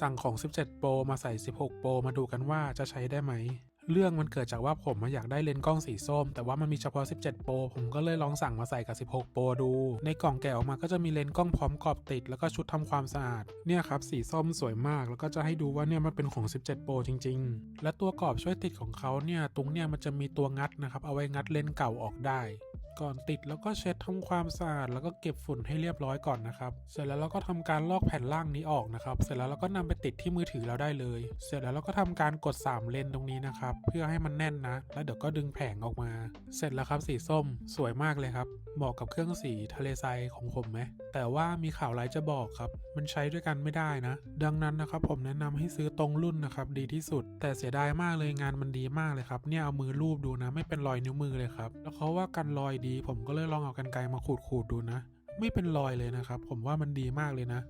สั่งของ 17 Pro มาใส่ 16 Pro มาดูกันว่าจะใช้ได้ไหม เรื่องมันเกิดจากว่าผมอะอยากได้เลนส์กล้องสีส้ม แต่ว่ามันมีเฉพาะ 17 Pro ผมก็เลยลองสั่งมาใส่กับ 16 Pro ดู ในกล่องแกะออกมาก็จะมีเลนส์กล้องพร้อมกรอบติด แล้วก็ชุดทำความสะอาด เนี่ยครับสีส้มสวยมาก แล้วก็จะให้ดูว่าเนี่ยมันเป็นของ 17 Pro จริง ๆ และตัวกรอบช่วยติดของเขาเนี่ยตรงเนี่ยมันจะมีตัวงัดนะครับเอาไว้งัดเลนส์เก่าออกได้ ก่อนติดแล้วก็เช็ดทำความสะอาดแล้วก็เก็บฝุ่นให้เรียบร้อยก่อนนะครับเสร็จแล้วเราก็ทำการลอกแผ่นล่างนี้ออกนะครับ เสร็จแล้วเราก็นำไปติดที่มือถือเราได้เลย เสร็จแล้วเราก็ทำการกด 3 เลนตรงนี้นะครับ เพื่อให้มันแน่นนะ แล้วเดี๋ยวก็ดึงแผงออกมา เสร็จแล้วครับสีส้มสวยมากเลยครับ เหมาะกับเครื่องสีทะเลทรายของผมไหมแต่ว่ามีข่าวร้ายจะบอกครับ มันใช้ด้วยกันไม่ได้นะ ดังนั้นนะครับผมแนะนำให้ซื้อตรงรุ่นนะครับดีที่สุด แต่เสียดายมากเลยงานมันดีมากเลยครับเนี่ยเอามือลูบดูนะ ไม่เป็นรอยนิ้วมือเลยครับแล้วเขาว่ากันรอยดี ผมก็เลยลองเอากันไกลมาขูดขูดๆดูนะ ไม่เป็นรอยเลยนะครับ ผมว่ามันดีมากเลยนะ